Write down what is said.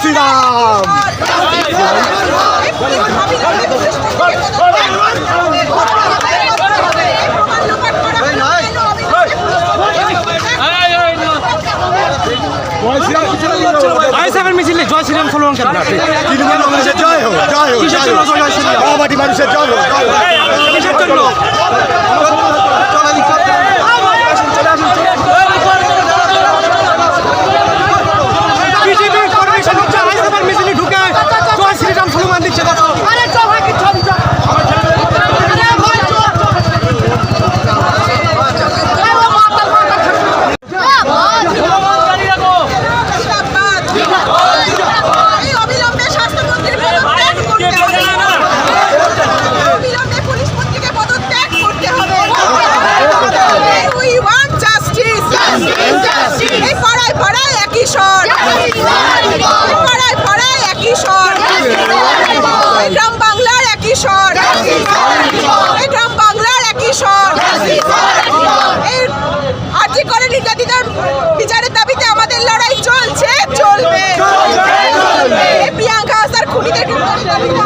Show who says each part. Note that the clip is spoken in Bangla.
Speaker 1: শ্রীরাম
Speaker 2: মিছিলে জয় শ্রীরাম স্লোগান কেন
Speaker 1: তৃণমূল মানুষের জয় হোক জয় হোক
Speaker 2: জয়?
Speaker 1: মাওবাদী মানুষের জয় হোক জয় হোক।
Speaker 2: কিসের জন্য
Speaker 3: এই পাড়ায় পাড়ায় একই স্বর। পাড়ায় পাড়ায় একই স্বর। গ্রাম বাংলার একই স্বর। এই গ্রাম বাংলার একই স্বর। এই আর্জি করে নির্যাতিতার বিচারের দাবিতে আমাদের লড়াই চলছে, চলবে। প্রিয়াঙ্কা আসার খুনিদের দাবিতে